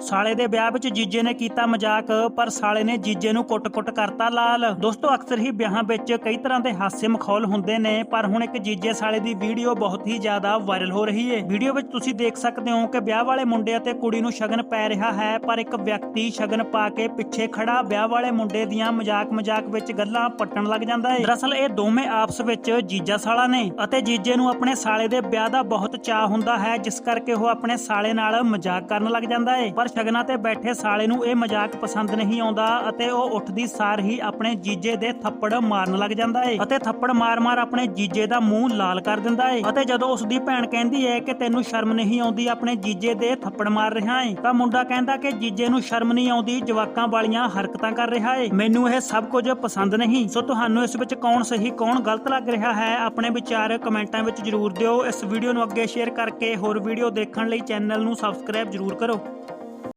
ਸਾਲੇ ਦੇ ਵਿਆਹ ਵਿੱਚ ਜੀਜੇ ਨੇ ਕੀਤਾ ਮਜ਼ਾਕ, ਪਰ ਸਾਲੇ ਨੇ ਜੀਜੇ ਨੂੰ ਕੁੱਟ-ਕੁੱਟ ਕਰਤਾ ਲਾਲ। ਦੋਸਤੋ, ਅਕਸਰ ਹੀ ਵਿਆਹਾਂ ਵਿੱਚ ਕਈ ਤਰ੍ਹਾਂ ਦੇ ਹਾਸੇ ਮਖੌਲ ਹੁੰਦੇ ਨੇ, ਪਰ ਹੁਣ ਇੱਕ ਜੀਜੇ ਸਾਲੇ ਦੀ ਵੀਡੀਓ ਬਹੁਤ ਹੀ ਜ਼ਿਆਦਾ ਵਾਇਰਲ ਹੋ ਰਹੀ ਹੈ ਵੀਡੀਓ ਵਿੱਚ ਤੁਸੀਂ ਦੇਖ ਸਕਦੇ ਹੋ ਕਿ ਵਿਆਹ ਵਾਲੇ ਮੁੰਡੇ ਅਤੇ ਕੁੜੀ ਨੂੰ ਸ਼ਗਨ ਪੈ ਰਿਹਾ ਹੈ, ਪਰ ਇੱਕ ਵਿਅਕਤੀ ਸ਼ਗਨ ਪਾ ਕੇ ਪਿੱਛੇ ਖੜਾ, ਵਿਆਹ ਵਾਲੇ ਮੁੰਡੇ ਦੀਆਂ ਮਜ਼ਾਕ-ਮਜ਼ਾਕ ਵਿੱਚ ਗੱਲਾਂ ਪੱਟਣ ਲੱਗ ਜਾਂਦਾ ਹੈ ਦਰਅਸਲ, ਇਹ ਦੋਵੇਂ ਆਪਸ ਵਿੱਚ ਜੀਜਾ ਸਾਲਾ ਨੇ ਅਤੇ ਜੀਜੇ ਨੂੰ ਆਪਣੇ ਸਾਲੇ ਦੇ ਵਿਆਹ ਦਾ ਬਹੁਤ ਚਾਹ ਹੁੰਦਾ ਹੈ, ਜਿਸ ਕਰਕੇ ਉਹ ਆਪਣੇ ਸਾਲੇ ਨਾਲ ਮਜ਼ਾਕ ਕਰਨ ਲੱਗ ਜਾਂਦਾ ਹੈ ਪਰ ਸ਼ਗਨਾਂ ਤੇ ਬੈਠੇ ਸਾਲੇ ਨੂੰ ਇਹ ਮਜ਼ਾਕ ਪਸੰਦ ਨਹੀਂ ਆਉਂਦਾ ਅਤੇ ਉਹ ਉੱਠਦੀ ਸਾਰ ਹੀ ਆਪਣੇ ਜੀਜੇ ਦੇ ਥੱਪੜ ਮਾਰਨ ਲੱਗ ਜਾਂਦਾ ਏ ਅਤੇ ਥੱਪੜ ਮਾਰ-ਮਾਰ ਆਪਣੇ ਜੀਜੇ ਦਾ ਮੂੰਹ ਲਾਲ ਕਰ ਦਿੰਦਾ ਏ ਅਤੇ ਜਦੋਂ ਉਸ ਦੀ ਭੈਣ ਕਹਿੰਦੀ ਹੈ ਕਿ ਤੈਨੂੰ ਸ਼ਰਮ ਨਹੀਂ ਆਉਂਦੀ, ਆਪਣੇ ਜੀਜੇ ਦੇ ਥੱਪੜ ਮਾਰ ਰਿਹਾ ਏ, ਤਾਂ ਮੁੰਡਾ ਕਹਿੰਦਾ ਕਿ ਜੀਜੇ ਨੂੰ ਸ਼ਰਮ ਨਹੀਂ ਆਉਂਦੀ, ਜਵਾਕਾਂ ਵਾਲੀਆਂ ਹਰਕਤਾਂ ਕਰ ਰਿਹਾ ਹੈ ਮੈਨੂੰ ਇਹ ਸਭ ਕੁਝ ਪਸੰਦ ਨਹੀਂ, ਸੋ ਤੁਹਾਨੂੰ ਇਸ ਵਿੱਚ ਕੌਣ ਸਹੀ, ਕੌਣ ਗਲਤ ਲੱਗ ਰਿਹਾ ਹੈ, ਆਪਣੇ ਵਿਚਾਰ ਕਮੈਂਟਾਂ ਵਿੱਚ ਜਰੂਰ ਦਿਓ। ਇਸ ਵੀਡੀਓ ਨੂੰ ਅੱਗੇ ਸ਼ੇਅਰ ਕਰਕੇ ਹੋਰ ਵੀਡੀਓ ਦੇਖਣ ਲਈ ਚੈਨਲ ਨੂੰ ਸਬਸਕ੍ਰਾਈਬ ਜਰੂਰ ਕਰੋ।